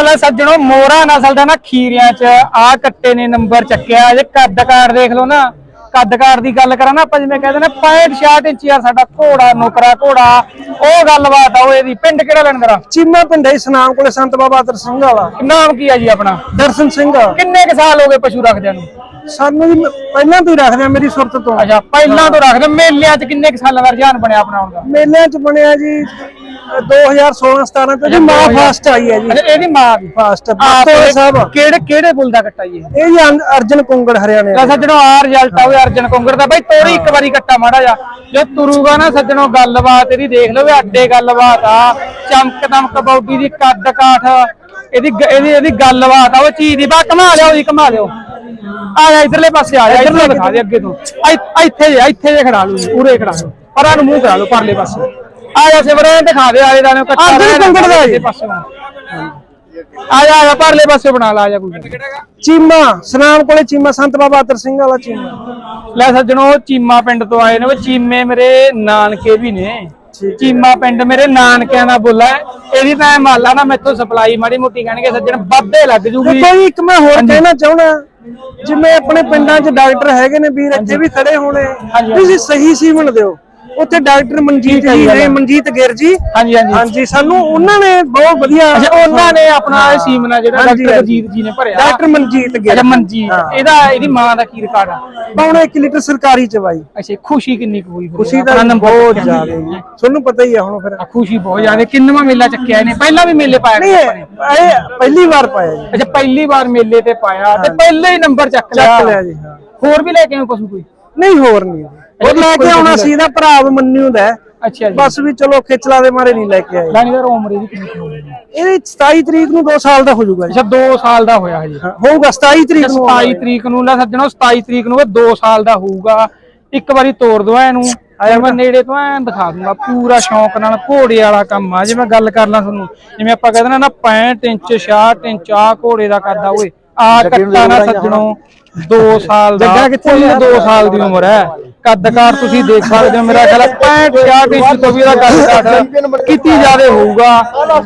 ਬਿਲਕੁਲ ਸੱਜਣੋ ਮੋਰਾ ਨਸਲ ਦਾ ਨਾ ਖੀਰਿਆਂ ਚ ਆ ਕੱਟੇ ਨੇ ਨੰਬਰ ਚੱਕਿਆ ਜੇ ਕੱਦ ਕਾਰ ਦੇਖ ਲਓ ਨਾ। ਕੱਦ ਕਾਰ ਦੀ ਗੱਲ ਕਰਾਂ ਨਾ ਆਪਾਂ ਜਿਵੇਂ ਕਹਿੰਦੇ ਨੇ 65 66 ਇੰਚ ਯਾਰ ਸਾਡਾ ਘੋੜਾ ਨੁਕਰਾ ਘੋੜਾ ਉਹ ਗੱਲਬਾਤ ਆ ਉਹ ਇਹਦੀ। ਪਿੰਡ ਕਿਹੜਾ ਲੈਣ ਕਰਾਂ? ਚੀਮਾ ਪਿੰਡ ਹੈ ਸਨਾਮ ਕੋਲੇ ਸੰਤ ਬਾਬਾ ਅਤਰ ਸਿੰਘ ਵਾਲਾ। ਨਾਮ ਕੀ ਆ ਜੀ ਆਪਣਾ? ਦਰਸ਼ਨ ਸਿੰਘ। ਕਿੰਨੇ ਕ ਸਾਲ ਹੋ ਗਏ ਪਸ਼ੂ ਰੱਖਦਿਆਂ ਨੂੰ? ਸਾਨੂੰ ਜੀ ਪਹਿਲਾਂ ਤੋਂ ਹੀ ਰੱਖਦੇ ਆ ਮੇਰੀ ਸੁਰਤ ਤੋਂ। ਅੱਛਾ ਪਹਿਲਾਂ ਤੋਂ ਰੱਖਦੇ ਮੇਲਿਆਂ ਚ ਕਿੰਨੇ ਕ ਸਾਲਾਂ ਦਾ ਰੁਝਾਨ ਬਣਿਆ ਆਪਣਾ ਹੁਣ ਦਾ? ਮੇਲਿਆਂ ਚ ਬਣਿਆ ਜੀ 2016 17 ਤੋਂ ਜੀ ਮਾਂ ਫਾਸਟ ਆਈ ਹੈ ਜੀ। ਅੱਛਾ ਇਹਦੀ ਮਾਂ ਵੀ ਫਾਸਟ ਬਾਤੋ ਸਾਹਿਬ। ਕਿਹੜੇ ਕਿਹੜੇ ਬੁੱਲ ਦਾ ਕੱਟਾ ਜੀ ਇਹ? ਜੀ ਅਰਜਨ ਕੁੰਗੜ ਹਰਿਆਣੇ ਦਾ। ਸੱਜਣੋ ਆ ਰਿਜ਼ਲਟ ਆਵੇ ਅਰਜਨ ਕੁੰਗੜ ਦਾ। ਬਾਈ ਤੋਰੀ ਇੱਕ ਵਾਰੀ ਕੱਟਾ ਮਾੜਾ ਜਾ ਜੋ ਤੁਰੂਗਾ ਨਾ ਸੱਜਣੋ ਗੱਲਬਾਤ ਇਹਦੀ ਦੇਖ ਲਓ ਵੀ ਅੱਡੇ ਗੱਲਬਾਤ ਆ ਚਮਕ ਦਮਕ ਬੌਡੀ ਦੀ ਕੱਦ ਕਾਠ ਇਹਦੀ ਇਹਦੀ ਇਹਦੀ ਗੱਲਬਾਤ ਆ ਉਹ ਚੀਜ਼ ਦੀ। ਬਾ ਕਮਾ ਲਿਓ ਜੀ ਕਮਾ ਲਿਓ। ਆ ਜਾ ਇਧਰਲੇ ਪਾਸੇ ਆ ਜਾ ਇਧਰਲੇ ਦਿਖਾ ਦੇ ਅੱਗੇ ਤੋਂ। ਇੱਥੇ- ਇੱਥੇ ਜੇ ਇੱਥੇ ਜੇ ਖੜਾ ਲਓ। ਪਰਾਂ ਨੂੰ ਮੂੰਹ ਕਰਾ ਲਓ ਪਰਲੇ ਪਾਸੇ। ਆ ਜਾ ਸਿਵਰੇ ਦਿਖਾ ਦੇ ਆਲੇ ਦਾਣੇ ਕੱਟਾ ਅਰਜਨ ਕੁੰਗੜ ਦਾ ਜੀ। ਪਾਸੇ ਆ ਜਾ ਆ ਜਾ ਪਰਲੇ ਪਾਸੇ ਬਣਾ ਲਾ ਆ ਜਾ ਕੋਈ। ਨੀ। ਚੀਮਾ ਸਨਾਮ ਕੋਲੇ ਚੀਮਾ ਸੰਤ ਬਾਬਾ ਅਤਰ ਸਿੰਘ ਵਾਲਾ ਚੀਮਾ। ਲੈ ਸੱਜਣੋ ਚੀਮਾ ਪਿੰਡ ਤੋਂ ਆਏ ਨੇ ਉਹ ਚੀਮੇ ਮੇਰੇ ਨਾਨਕੇ ਵੀ ਨੇ। ਚੀਮਾ ਪਿੰਡ ਮੇਰੇ ਨਾਨਕਿਆਂ ਦਾ ਬੁੱਲਾ ਹੈ। ਇਹਦੀ ਤਾਂ ਇਹ ਮਾਲਾ ਨਾ ਮੈਥੋਂ ਸਪਲਾਈ ਮਾੜੀ ਮੋਟੀ ਕਹਿਣਗੇ ਸੱਜਣ ਵੱਧੇ ਲੱਗ ਜੂਗੀ। ਦੇਖੋ ਜੀ ਇੱਕ ਮੈਂ ਹੋਰ ਕਹਿਣਾ ਚਾਹੁੰਦਾ ਜਿਵੇਂ ਆਪਣੇ ਪਿੰਡਾਂ 'ਚ ਡਾਕਟਰ ਹੈਗੇ ਨੇ ਵੀਰ ਇੱਥੇ ਵੀ ਖੜੇ ਹੋਣੇ। ਤੁਸੀਂ ਸਹੀ ਸੀਮਨ ਦਿਓ। ਉੱਥੇ ਡਾਕਟਰ ਮਨਜੀਤ ਜੀ ਨੇ ਮਨਜੀਤ ਗਿਰ ਜੀ। ਹਾਂਜੀ ਹਾਂਜੀ। ਹਾਂਜੀ ਸਾਨੂੰ ਉਹਨਾਂ ਨੇ ਬਹੁਤ ਵਧੀਆ ਅੱਛਾ ਉਹਨਾਂ ਨੇ ਆਪਣਾ ਇਹ ਸੀਮਨਾ ਜਿਹੜਾ ਡਾਕਟਰ ਹਾਂਜੀ। ਜੀਤ ਜੀ ਨੇ ਭਰਿਆ। ਡਾਕਟਰ ਮਨਜੀਤ ਗਿਰ ਅੱਛਾ ਮਨਜੀਤ। ਇਹਦਾ ਇਹਦੀ ਮਾਂ ਦਾ ਕੀ ਰਿਕਾਰਡ ਆ? ਪੌਣੇ 1 ਲੀਟਰ ਸਰਕਾਰੀ ਚ ਬਾਈ। ਅੱਛਾ ਖੁਸ਼ੀ ਕਿੰਨੀ ਕੁ ਹੋਈ? ਖੁਸ਼ੀ ਦਾ ਬਹੁਤ ਜ਼ਿਆਦਾ ਤੁਹਾਨੂੰ ਪਤਾ ਹੀ ਆ ਹੁਣ ਫਿਰ। ਖੁਸ਼ੀ ਬਹੁਤ ਜ਼ਿਆਦਾ। ਕਿੰਨਵਾਂ ਮੇਲਾ ਚੱਕਿਆ ਇਹਨੇ? ਪਹਿਲਾਂ ਵੀ ਮੇਲੇ ਪਾਇਆ ਨਹੀਂ? ਇਹ ਪਹਿਲੀ ਵਾਰ ਪਾਇਆ ਜੀ। ਅੱਛਾ ਪਹਿਲੀ ਵਾਰ ਮੇਲੇ ਤੇ ਪਾਇਆ ਤੇ ਪਹਿਲੇ ਹੀ ਨੰਬਰ ਚੱਕ ਲਿਆ। ਚੱਕ ਲਿਆ ਜੀ ਹੋਰ ਵੀ ਲੈ ਕੇ ਆਏ ਪਸ਼ੂ ਕੋਈ? ਨਹੀਂ ਹੋਰ ਨਹੀਂ। ਹੋਰ ਲੈ ਕੇ ਆਉਣਾ ਸੀ ਇਹਦਾ ਭਰਾ ਮੰਨਿਓ ਦਾ ਹੈ। ਅੱਛਾ ਜੀ। ਬਸ ਵੀ ਚਲੋ ਖਿਚਲਾ ਦੇ ਮਾਰੇ ਨਹੀਂ ਲੈ ਕੇ ਆਏ। ਲਾਣੀਦਾਰ ਉਮਰ ਇਹਦੀ ਕਿੰਨੀ ਕੁ ਹੋਣੀ ਹੈ? ਇਹ 27 ਤਰੀਕ ਨੂੰ 2 ਸਾਲ ਦਾ ਹੋ ਜਾਊਗਾ ਜੀ। ਅੱਛਾ 2 ਸਾਲ ਦਾ ਹੋਇਆ ਹਜੇ। ਹਾਂ, ਹੋਊਗਾ 27 ਤਰੀਕ ਨੂੰ 27 ਤਰੀਕ ਨੂੰ ਲੈ ਸੱਜਣੋ 27 ਤਰੀਕ ਨੂੰ ਇਹ 2 ਸਾਲ ਦਾ ਹੋਊਗਾ। ਇੱਕ ਵਾਰੀ ਤੋੜ ਦਵਾ ਇਹਨੂੰ। ਆਇਆ ਮੈਂ ਨੇੜੇ ਤੋਂ ਐਂ ਦਿਖਾ ਦੂੰਗਾ ਪੂਰਾ ਸ਼ੌਂਕ ਨਾਲ ਘੋੜੇ ਵਾਲਾ ਕੰਮ ਆ। ਜੇ ਮੈਂ ਗੱਲ ਕਰ ਲਾਂ ਤੁਹਾਨੂੰ ਜਿਵੇਂ ਆਪਾਂ ਕਹਿੰਦੇ ਨਾ ਨਾ 65 ਇੰਚ 66 ਇੰਚ ਆ ਘੋੜੇ ਦਾ ਕਰਦਾ ਓਏ ਆ ਕੱਟਾ ਨਾ ਸੱਜਣੋ। 2 ਸਾਲ ਦਾ ਜੱਗਾ ਕਿੱਥੇ 2 ਸਾਲ ਦੀ ਉਮਰ ਹੈ। ਕੱਦਕਾਰ ਤੁਸੀਂ ਦੇਖ ਸਕਦੇ ਹੋ ਮੇਰਾ ਖਿਆਲ 65 66 ਤੋਂ ਵੀ ਇਹਦਾ ਕੱਦਕਾਰ ਕੀਤੀ ਜਾਵੇ ਹੋਊਗਾ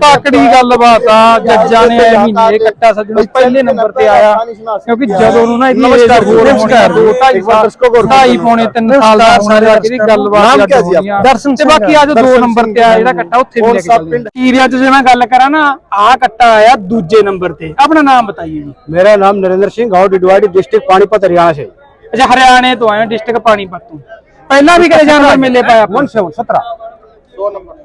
ਪਾਕੜੀ ਗੱਲਬਾਤ ਆ ਜੱਜਾਂ ਨੇ ਇਹ ਮਹੀਨੇ ਕੱਟਾ ਸੱਜਣ ਪਹਿਲੇ ਨੰਬਰ ਤੇ ਆਇਆ ਕਿਉਂਕਿ ਜਦੋਂ ਨੂੰ ਨਾ ਨਮਸਕਾਰ ਨਮਸਕਾਰ ਦੋ ਢਾਈ ਪੌਣੇ 3 ਸਾਲ ਦਾ ਸਾਰੇ ਅੱਜ ਦੀ ਗੱਲਬਾਤ ਦਰਸ਼ਨ ਤੇ ਬਾਕੀ ਅੱਜ ਦੋ ਨੰਬਰ ਤੇ ਆਇਆ ਜਿਹੜਾ ਕੱਟਾ ਉੱਥੇ ਵੀ ਲੈ ਕੇ ਚ ਜੇ ਗੱਲ ਕਰਾਂ ਨਾ ਆ ਕੱਟਾ ਆਇਆ ਦੂਜੇ ਨੰਬਰ ਤੇ। ਆਪਣਾ ਨਾਮ ਬਤਾਈਏ ਜੀ। ਮੇਰਾ ਨਾਮ ਨਰਿੰਦਰ ਸਿੰਘ ਗਾਉਂ ਡਿਡਵਾੜੀ ਡਿਸਟ੍ਰਿਕਟ ਪਾਣੀਪਤ ਹਰਿਆਣਾ ਸੇ ਅੱਛਾ ਹਰਿਆਣੇ ਤੋਂ ਆਏ ਡਿਸਟ੍ਰਿਕਟ ਪਾਣੀਪਤ ਤੋਂ ਪਹਿਲਾਂ ਵੀ ਕਦੇ ਜਾਨਵਰ ਮੇਲੇ ਪਾਇਆ ਆਪਾਂ वन सेवन सत्रह दो नंबर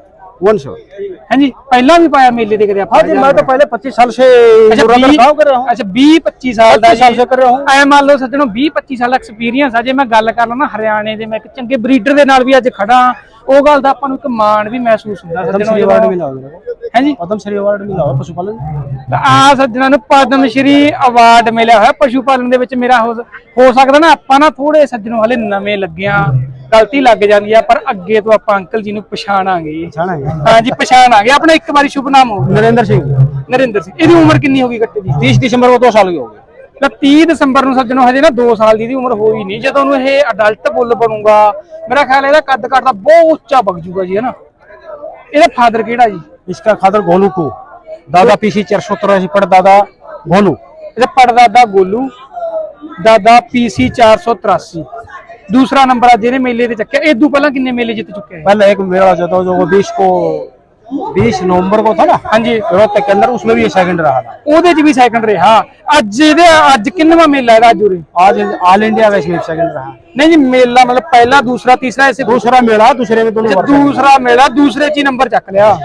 वन सेवन ਹਾਂਜੀ ਪਹਿਲਾਂ ਵੀ ਪਾਇਆ ਮੇਲੇ ਤੇ ਕਦੇ ਆਪਾਂ हाँ जी मैं तो पहले पच्चीस साल से ਅੱਛਾ मुर्रा 20 काम कर रहा हूँ ਅੱਛਾ 20 25 ਸਾਲ ਦਾ 25 ਸਾਲ ਸੇ ਕਰ ਰਿਹਾ ਹੂੰ। ਐ ਮੰਨ ਲਓ ਸੱਜਣੋ 20 25 ਸਾਲ ਦਾ ਐਕਸਪੀਰੀਅੰਸ ਆ ਜੇ ਮੈਂ ਗੱਲ ਕਰ ਲਾਂ ਨਾ ਹਰਿਆਣੇ ਦੇ ਮੈਂ ਇੱਕ ਚੰਗੇ ਬਰੀਡਰ ਦੇ ਨਾਲ ਵੀ ਅੱਜ ਖੜਾ ਉਹ ਗੱਲ ਦਾ ਆਪਾਂ ਨੂੰ ਇੱਕ ਮਾਣ ਵੀ ਮਹਿਸੂਸ ਹੁੰਦਾ पद्म ਸੱਜਣੋ श्री ਗਲਤੀ ਲੱਗ ਜਾਂਦੀ ਆ ਪਰ ਅੱਗੇ ਤੋਂ ਆਪਾਂ ਅੰਕਲ ਜੀ ਨੂੰ ਪਛਾਣਾਂਗੇ। ਹਾਂ ਜੀ ਪਛਾਣਾਂਗੇ। ਆਪਣਾ ਇੱਕ ਵਾਰੀ ਸ਼ੁਭ ਨਾਮ ਹੋ ਨਰਿੰਦਰ ਸਿੰਘ। ਨਰਿੰਦਰ ਸਿੰਘ। ਇਹਦੀ ਉਮਰ ਕਿੰਨੀ ਹੋ ਗਈ ਘੱਟੇ ਦੀ? 30 ਦਸੰਬਰ ਨੂੰ 2 ਸਾਲ ਹੋ ਗਏ। ਤਾਂ 30 ਦਸੰਬਰ ਨੂੰ ਸੱਜਣੋ ਹਜੇ ਨਾ 2 ਸਾਲ ਦੀ ਉਮਰ ਹੋਈ ਨਹੀਂ। ਜਦੋਂ ਨੂੰ ਇਹ ਅਡਲਟ ਬੁੱਲ ਬਣੂਗਾ ਮੇਰਾ ਖਿਆਲ ਇਹਦਾ ਕੱਦ ਕਾਠ ਬਹੁਤ ਉੱਚਾ ਬਗ ਜੂਗਾ ਜੀ ਹਨਾ ਇਹਦਾ ਫਾਦਰ ਕਿਹੜਾ ਜੀ? इसका खादर गोलू को दादा पीसी चार सौ तिरासी पर दादा गोलू ਇਹਦਾ ਪੜਦਾਦਾ ਗੋਲੂ ਦਾਦਾ ਪੀਸੀ 483 ਦੂਸਰਾ ਨੰਬਰ ਆ ਜਿਹਨੇ ਮੇਲੇ ਤੇ ਚੱਕਿਆ ਇਹ ਤੋਂ ਪਹਿਲਾਂ ਕਿੰਨੇ ਮੇਲੇ ਜਿੱਤ ਚੁੱਕੇ ਹੈ पहले एक मेला जो था जो वो बीस को बीस नवंबर को था ना ਹਾਂਜੀ रोहतक के अंदर उसमें भी ये सेकंड रहा था ਉਹਦੇ ਚ ਵੀ ਸੈਕੰਡ ਰਿਹਾ ਅੱਜ ਇਹਦੇ ਅੱਜ ਕਿੰਨਵਾਂ ਮੇਲਾ ਹੈ ਰਾਜੂ ਰੇ आज ऑल इंडिया में इसमें सेकंड रहा ਨਹੀਂ ਜੀ ਮੇਲਾ ਮਤਲਬ ਪਹਿਲਾ ਦੂਸਰਾ ਤੀਸਰਾ ਐਸੇ दूसरा मेला दूसरे में दोनों ਅੱਛਾ, वर्ष ਦੂਸਰਾ ਮੇਲਾ ਦੂਸਰੇ ਚ ਹੀ ਨੰਬਰ ਚੱਕ ਲਿਆ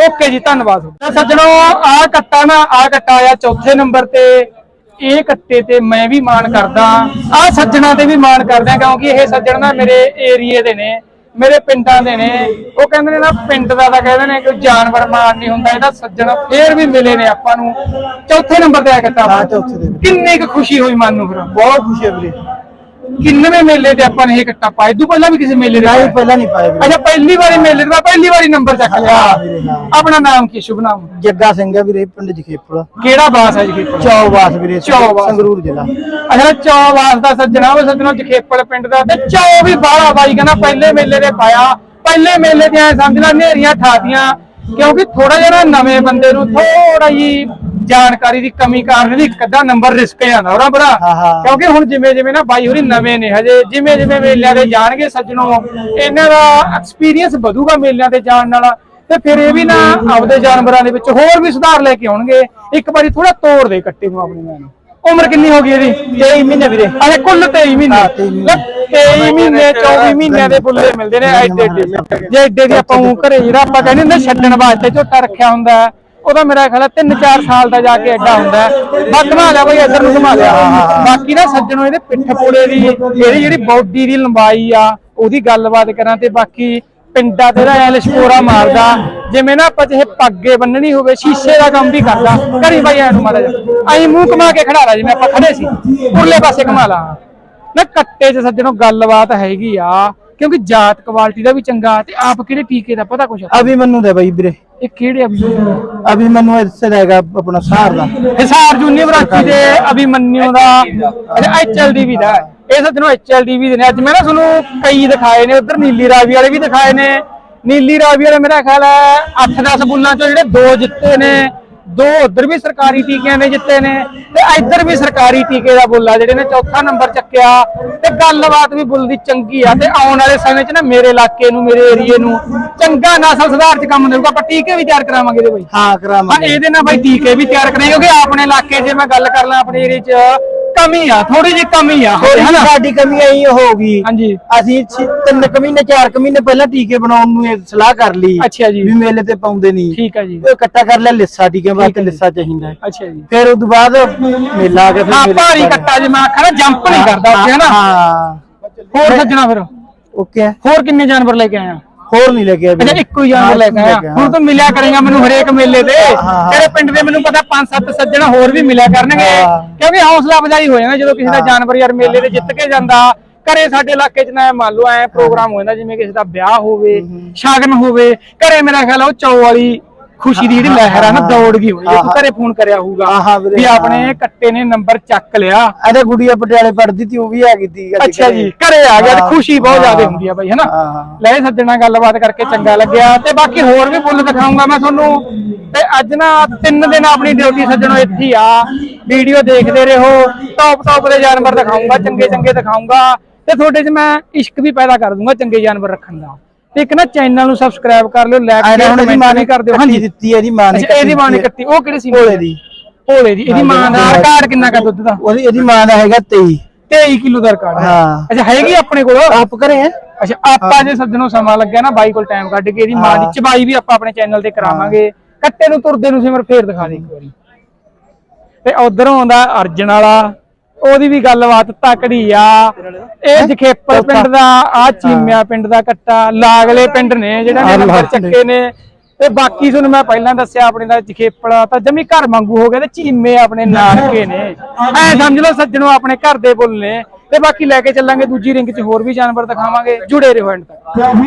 ਓਕੇ ਜੀ ਧੰਨਵਾਦ। ਤਾਂ ਸੱਜਣੋ ਆ ਕੱਟਾ ਨਾ ਆ ਕੱਟਾ ਆਇਆ ਚੌਥੇ ਨੰਬਰ ਤੇ। ਇਹ ਕੱਟੇ ਤੇ ਮੈਂ ਵੀ ਮਾਣ ਕਰਦਾ। ਆ ਸੱਜਣਾ ਤੇ ਵੀ ਮਾਣ ਕਰਦਾ ਕਿਉਂਕਿ ਇਹ ਸੱਜਣ ਨਾ ਮੇਰੇ ਏਰੀਏ ਦੇ ਨੇ ਮੇਰੇ ਪਿੰਡਾਂ ਦੇ ਨੇ। ਉਹ ਕਹਿੰਦੇ ਨੇ ਨਾ ਪਿੰਡ ਦਾ ਤਾਂ ਕਹਿੰਦੇ ਨੇ ਕਿ ਜਾਨਵਰ ਮਾਰ ਨਹੀਂ ਹੁੰਦਾ ਇਹਦਾ ਸੱਜਣ ਫੇਰ ਵੀ ਮਿਲੇ ਨੇ ਆਪਾਂ ਨੂੰ। ਚੌਥੇ ਨੰਬਰ ਤੇ ਆ ਕੱਟਾ। ਹਾਂ ਚੌਥੇ ਤੇ। ਕਿੰਨੀ ਕੁ ਖੁਸ਼ੀ ਹੋਈ ਮਨ ਨੂੰ ਫਿਰ। ਬਹੁਤ ਖੁਸ਼ੀ ਹੈ ਵੀਰੇ। ਕਿੰਨਵੇਂ ਮੇਲੇ ਤੇ ਆਪਾਂ ਨੇ ਇਹ ਕੱਟਾ ਪਾਇਆ? ਇਦੋਂ ਪਹਿਲਾਂ ਵੀ ਕਿਸੇ ਮੇਲੇ ਤੇ ਪਾਇਆ? ਪਹਿਲਾਂ ਨਹੀਂ ਪਾਇਆ ਵੀਰੇ। ਅੱਛਾ ਪਹਿਲੀ ਵਾਰੀ ਮੇਲੇ ਦਾ ਪਹਿਲੀ ਵਾਰੀ ਨੰਬਰ ਚੱਕ ਲਿਆ। ਆਪਣਾ ਨਾਮ ਕੀ ਸ਼ੁਭ ਨਾਮ? ਜੱਗਾ ਸਿੰਘ ਹੈ ਵੀਰੇ ਪਿੰਡ ਜਖੇਪੁਰ। ਕਿਹੜਾ ਬਾਸ ਹੈ ਜੀ ਚੌਵਾਸ ਵੀਰੇ ਚੌਵਾਸ। ਸੰਗਰੂਰ ਜ਼ਿਲ੍ਹਾ। ਅੱਛਾ ਚੌਵਾਸ ਦਾ ਸੱਜਣਾ ਉਹ ਸੱਜਣਾ ਜਖੇਪਲ ਪਿੰਡ ਦਾ। ਤੇ ਚੌ ਵੀ ਬਾਹਲਾ ਬਾਈ ਕਹਿੰਦਾ ਪਹਿਲੇ ਮੇਲੇ ਦੇ ਪਾਇਆ। ਪਹਿਲੇ ਮੇਲੇ ਤੇ ਐ ਸਮਝ ਲੈ ਨੇਰੀਆਂ ਠਾਤੀਆਂ ਕਿਉਂਕਿ ਥੋੜਾ ਜਿਹਾ ਨਾ ਨਵੇਂ ਬੰਦੇ ਨੂੰ ਥੋੜਾ ਜੀ ਜਾਣਕਾਰੀ ਦੀ ਕਮੀ ਕਾਰਨ ਵੀ ਅੱਧਾ ਨੰਬਰ ਰਿਸਕ ਜਾਂਦਾ ਉਹਦਾ ਬੜਾ ਹਾਂ, ਹਾਂ। ਕਿਉਂਕਿ ਹੁਣ ਜਿਵੇਂ ਜਿਵੇਂ ਨਾ ਬਾਈ ਹੋਰੀ ਨਵੇਂ ਨੇ ਹਜੇ ਜਿਵੇਂ ਜਿਵੇਂ ਮੇਲਿਆਂ ਤੇ ਜਾਣਗੇ ਸੱਜਣੋ ਇਹਨਾਂ ਦਾ ਐਕਸਪੀਰੀਅੰਸ ਵਧੂਗਾ ਮੇਲਿਆਂ ਤੇ ਜਾਣ ਨਾਲ। ਤੇ ਫਿਰ ਇਹ ਵੀ ਨਾ ਆਪਦੇ ਜਾਨਵਰਾਂ ਦੇ ਵਿੱਚ ਹੋਰ ਵੀ ਸੁਧਾਰ ਲੈ ਕੇ ਆਉਣਗੇ। ਇੱਕ ਵਾਰੀ ਥੋੜਾ ਤੋੜ ਦੇ ਕੱਟੇ ਨੂੰ ਆਪਣੀ ਨੂੰ। ਉਮਰ ਕਿੰਨੀ ਹੋ ਗਈ ਇਹਦੀ? 23 ਮਹੀਨੇ ਵੀਰੇ। ਅਰੇ ਕੁੱਲ 23 ਮਹੀਨੇ। 23 ਮਹੀਨੇ। 24 ਮਹੀਨਿਆਂ ਦੇ ਬੁੱਲੇ ਮਿਲਦੇ ਨੇ ਐਡੇ ਐਡੇ ਜੇ ਐਡੇ ਦੀ ਆਪਾਂ ਘਰੇ ਜਿਹੜਾ ਆਪਾਂ ਕਹਿੰਦੇ ਹੁੰਦੇ ਛੱਡਣ ਵਾਸਤੇ ਝੋਟਾ ਰੱਖਿਆ ਹੁੰਦਾ। ਉਹਦਾ ਮੇਰਾ ਖਿਆਲ ਹੈ 3-4 ਸਾਲ ਦਾ ਜਾ ਕੇ ਐਡਾ ਹੁੰਦਾ ਹੈ। ਬਾ ਘੁਮਾ ਲਿਆ ਬਈ ਇੱਧਰ ਨੂੰ ਘੁਮਾ ਲਿਆ। ਬਾਕੀ ਨਾ ਸੱਜਣੋ ਇਹਦੇ ਪਿੱਠ ਪੂੜੇ ਦੀ ਇਹਦੀ ਜਿਹੜੀ ਬਾਡੀ ਦੀ ਲੰਬਾਈ ਆ ਉਹਦੀ ਗੱਲਬਾਤ ਕਰਾਂ ਤੇ ਬਾਕੀ ਪਿੰਡਾ ਤੇ ਦਾ ਐਲ ਸ਼ਕੋਰਾ ਮਾਰਦਾ। ਜਿਵੇਂ ਨਾ ਆਪਾਂ ਜਿਹੇ ਪੱਗੇ ਬੰਨਣੀ ਹੋਵੇ ਸ਼ੀਸ਼ੇ ਦਾ ਕੰਮ ਵੀ ਕਰਦਾ। ਕਰੀ ਬਾਈ ਐਨੂੰ ਮਾੜਾ ਜਿਹਾ। ਐਂ ਮੂੰਹ ਕਮਾ ਕੇ ਖੜਾ ਲਾ ਜਿਵੇਂ ਆਪਾਂ ਖੜੇ ਸੀ। ਉਰਲੇ ਪਾਸੇ ਘੁਮਾ ਲਾ। ਨਾ ਕੱਟੇ 'ਚ ਸੱਜਣੋ ਗੱਲਬਾਤ ਹੈਗੀ ਆ ਕਿਉਂਕਿ ਜਾਤ ਕੁਆਲਿਟੀ ਦਾ ਵੀ ਚੰਗਾ ਤੇ ਆਪ ਕਿਹੜੇ ਟੀਕੇ ਦਾ ਪਤਾ ਕੁਛ? ਅਭੀ ਮੰਨੂ ਦੇ ਬਾਈ ਵੀਰੇ। ਇਹ ਕਿਹੜੇ ਦਾ ਹੈਗਾ ਆਪਣਾ ਸਾਰ ਦਾ ਹਿਸਾਰ ਯੂਨੀਵਰਸਿਟੀ ਦੇ ਅਭਿਮਨਿਊ ਦਾ। ਅੱਛਾ ਐਚਐਲਡੀ ਵੀ ਦਾ। ਹੈ। ਇਹ ਦੇ ਨੇ ਅੱਜ ਮੈਂ ਨਾ ਤੁਹਾਨੂੰ ਕਈ ਦਿਖਾਏ ਨੇ। ਉਧਰ ਨੀਲੀ ਰਾਵੀ ਵਾਲੇ ਵੀ ਦਿਖਾਏ ਨੇ। ਨੀਲੀ ਰਾਵੀ ਵਾਲੇ ਮੇਰਾ ਖਿਆਲ ਹੈ 8-10 ਬੁੱਲਾਂ ਚੋਂ ਜਿਹੜੇ ਦੋ ਜਿੱਤੇ ਨੇ। ਦੋ ਉਧਰ ਵੀ ਸਰਕਾਰੀ ਟੀਕਿਆਂ ਦੇ ਜਿੱਤੇ ਨੇ ਤੇ ਇੱਧਰ ਵੀ ਸਰਕਾਰੀ ਟੀਕੇ ਦਾ ਬੁੱਲ ਜਿਹੜੇ ਨੇ ਚੌਥਾ ਨੰਬਰ ਚੱਕਿਆ ਤੇ ਗੱਲਬਾਤ ਵੀ ਬੁੱਲ ਦੀ ਚੰਗੀ ਆ ਤੇ ਆਉਣ ਵਾਲੇ ਸਮੇਂ 'ਚ ਨਾ ਮੇਰੇ ਇਲਾਕੇ ਨੂੰ ਮੇਰੇ ਏਰੀਏ ਨੂੰ ਚੰਗਾ ਨਸਲ ਸੁਧਾਰ 'ਚ ਕੰਮ ਦੇਊਗਾ ਆਪਾਂ ਟੀਕੇ ਵੀ ਤਿਆਰ ਕਰਾਵਾਂਗੇ ਇਹਦੇ ਬਈ। ਹਾਂ ਹਾਂ ਕਰਾਵਾਂਗੇ ਇਹਦੇ ਨਾਲ ਬਾਈ ਟੀਕੇ ਵੀ ਤਿਆਰ ਕਰਾਂਗੇ ਕਿਉਂਕਿ ਆਪਣੇ ਇਲਾਕੇ 'ਚ ਮੈਂ ਗੱਲ ਕਰ ਲਾਂ ਆਪਣੇ ਏਰੀਏ 'ਚ ਕਮੀ ਆ ਥੋੜੀ ਜਿਹੀ ਕਮੀ ਆ ਥੋੜੀ ਹਨਾ? ਸਾਡੀ ਕਮੀ ਆਈ ਹੋਊਗੀ ਹਾਂਜੀ। ਅਸੀਂ ਛੇ- ਤਿੰਨ ਕੁ ਮਹੀਨੇ ਚਾਰ ਕੁ ਮਹੀਨੇ ਪਹਿਲਾਂ ਟੀਕੇ ਬਣਾਉਣ ਨੂੰ ਇਹ ਸਲਾਹ ਕਰ ਲਈ ਅੱਛਾ ਜੀ। ਵੀ ਮੇਲੇ ਤੇ ਪਾਉਂਦੇ ਨਹੀਂ। ਠੀਕ ਹੈ ਜੀ। ਉਹ ਇਕੱਠਾ ਕਰ ਲਿਆ ਲਿੱਸਾ ਟੀਕੇ ਵਾਸਤੇ ਹੈ। ਲਿੱਸਾ ਚਾਹੀਦਾ। ਹੈ ਅੱਛਾ ਜੀ। ਫਿਰ ਉਸ ਤੋਂ ਬਾਅਦ ਮੇਲਾ ਆ ਗਿਆ ਫਿਰ ਹਾਂ ਭਾਰੀ ਕੱਟਾ ਜੇ ਮੈਂ ਆਖਾਂ ਨਾ ਜੰਪ ਨਹੀਂ ਕਰਦਾ ਉੱਥੇ ਹਨਾ? ਹਾਂ। ਹੋਰ ਸੱਜਣਾ ਫਿਰ? ਓਕੇ। ਹੋਰ ਕਿੰਨੇ ਜਾਨਵਰ ਲੈ ਕੇ ਆਇਆ ਹੋਰ ਨਹੀਂ ਲੱਗਿਆ ਅੱਛਾ ਇੱਕੋ ਹੀ ਜਾਨਵਰ ਲੈ ਕੇ ਆਇਆ। ਹੁਣ ਤੂੰ ਮਿਲਿਆ ਕਰੇਗਾ ਮੈਨੂੰ ਹਰੇਕ ਮੇਲੇ ਤੇ। ਤੇਰੇ ਪਿੰਡ ਦੇ ਮੈਨੂੰ ਪਤਾ ਪੰਜ ਸੱਤ ਸੱਜਣਾ ਹੋਰ ਵੀ ਮਿਲਿਆ ਕਰਨਗੇ। ਕਿਉਂਕਿ ਹੌਸਲਾ ਅਫਜ਼ਾਈ ਹੋ ਜਾਂਦਾ ਜਦੋਂ ਕਿਸੇ ਦਾ ਜਾਨਵਰ ਯਾਰ ਮੇਲੇ ਤੇ ਜਿੱਤ ਕੇ ਜਾਂਦਾ। ਘਰੇ ਸਾਡੇ ਇਲਾਕੇ 'ਚ ਨਾ ਮੰਨ ਲਓ ਐ ਪ੍ਰੋਗਰਾਮ ਹੋ ਜਾਂਦਾ ਜਿਵੇਂ ਕਿਸੇ ਦਾ ਵਿਆਹ ਹੋਵੇ ਸ਼ਗਨ ਹੋਵੇ। ਘਰੇ ਮੇਰਾ ਖਿਆਲ ਉਹ ਚੌ ਵਾਲੀ ਖੁਸ਼ੀ ਦੀ ਜਿਹੜੀ ਲਹਿਰ ਆ ਨਾ ਦੌੜ ਗਈ ਹੋਣੀ ਜੇ ਤੂੰ ਘਰੇ ਫੋਨ ਕਰਿਆ ਹੋਊਗਾ ਵੀ। ਆਪਣੇ ਕੱਟੇ ਨੇ ਨੰਬਰ ਚੱਕ ਲਿਆ। ਅਰੇ ਗੁੜੀਆ ਪਟਿਆਲੇ ਪੜਦੀ ਤੀ ਉਹ ਵੀ ਆ ਗਈ ਤੀ ਅੱਛਾ। ਜੀ ਘਰੇ। ਆ ਗਿਆ ਤੇ ਖੁਸ਼ੀ ਬਹੁਤ ਜ਼ਿਆਦਾ। ਹੁੰਦੀ ਆ ਬਾਈ ਹਨਾ। ਲੈ ਸੱਜਣਾ ਗੱਲਬਾਤ ਕਰਕੇ ਚੰਗਾ ਲੱਗਿਆ ਤੇ ਬਾਕੀ ਹੋਰ ਵੀ ਫੁੱਲ ਦਿਖਾਉਂਗਾ ਮੈਂ ਤੁਹਾਨੂੰ। ਤੇ ਅੱਜ ਨਾ ਤਿੰਨ ਦਿਨ ਆਪਣੀ ਡਿਊਟੀ ਸੱਜਣੋ ਇੱਥੇ ਆ। ਵੀਡੀਓ ਦੇਖਦੇ ਰਹੋ ਟੌਪ ਟੌਪ ਦੇ ਜਾਨਵਰ ਦਿਖਾਉਂਗਾ ਚੰਗੇ ਚੰਗੇ ਦਿਖਾਉਂਗਾ। ਤੇ ਤੁਹਾਡੇ 'ਚ ਮੈਂ ਇਸ਼ਕ ਵੀ ਪੈਦਾ ਕਰ ਦੂੰਗਾ ਚੰਗੇ ਜਾਨਵਰ ਰੱਖਣ ਦਾ। ਤੇ ਇੱਕ ਨਾ ਚੈਨਲ ਨੂੰ ਸਬਸਕ੍ਰਾਈਬ ਕਰ ਲਿਓ ਲਾਈਕ ਆਏ ਨਾ ਹੁਣ ਇਹਦੀ ਮਾਂ ਨੇ ਕਰ ਦਿਓ। ਕੱਟੀ ਦਿੱਤੀ ਹੈ ਇਹਦੀ ਮਾਂ ਨੇ ਅੱਛਾ, ਇਹਦੀ ਮਾਂ ਨੇ ਉਹ ਕਿਹੜੀ ਸੀ? ਭੋਲੇ ਦੀ। ਭੋਲੇ ਦੀ ਇਹਦੀ ਮਾਂ ਦਾ ਹਾਂ, ਰਿਕਾਰਡ ਕਿੰਨਾ ਕਾ ਦੁੱਧ ਦਾ? ਉਹਦੀ ਇਹਦੀ ਮਾਂ ਦਾ ਹੈਗਾ 23 23 ਕਿਲੋ ਦਾ ਰਿਕਾਰਡ ਹੈ। ਅੱਛਾ ਹੈਗੀ ਆਪਣੇ ਕੋਲ? ਆਪ ਕਰੇ ਹੈ? ਅੱਛਾ ਆਪਾਂ ਜੇ ਸੱਜਣੋਂ ਸਮਾਂ ਲੱਗਿਆ ਨਾ ਬਾਈ ਕੋਲ ਟਾਈਮ ਕੱਢ ਕੇ ਇਹਦੀ ਮਾਂ ਦੀ। ਚਬਾਈ ਵੀ ਆਪਾਂ ਆਪਣੇ ਚੈਨਲ ਤੇ ਕਰਾਵਾਂਗੇ। ਕੱਟੇ ਨੂੰ ਤੁਰਦੇ ਨੂੰ ਸਿਮਰ ਫੇਰ ਦਿਖਾ ਦੇ ਇੱਕ ਵਾਰੀ। ਤੇ ਉਧਰੋਂ ਆਉਂਦਾ ਅਰਜਨ ਵਾਲਾ। ਉਹਦੀ ਵੀ ਗੱਲਬਾਤ ਤਕੜੀ ਆ। ਇਹ ਜਖੇਪਲ ਪਿੰਡ ਦਾ ਆ ਚੀਮਿਆ ਪਿੰਡ ਦਾ ਕੱਟਾ ਲਾਗਲੇ ਪਿੰਡ ਨੇ ਜਿਹੜਾ ਨੇ ਨੰਬਰ। ਚੱਕੇ ਨੇ। ਤੇ ਬਾਕੀ ਤੁਹਾਨੂੰ ਮੈਂ ਪਹਿਲਾਂ ਦੱਸਿਆ ਆਪਣੇ ਦਾ ਜਖੇਪਲ ਤਾਂ ਜਮੀ ਘਰ ਵਾਂਗੂ ਹੋ ਗਿਆ ਤੇ ਚੀਮੇ ਆਪਣੇ ਨਾਨਕੇ ਨੇ। ਐ ਸਮਝ ਲਓ ਸੱਜਣੋ ਆਪਣੇ ਘਰ ਦੇ ਬੁੱਲ ਨੇ। ਤੇ ਬਾਕੀ ਲੈ ਕੇ ਚੱਲਾਂਗੇ ਦੂਜੀ ਰਿੰਗ 'ਚ ਹੋਰ ਵੀ ਜਾਨਵਰ ਦਿਖਾਵਾਂਗੇ ਜੁੜੇ ਰਹੋ ਐਂਡ ਤੱਕ।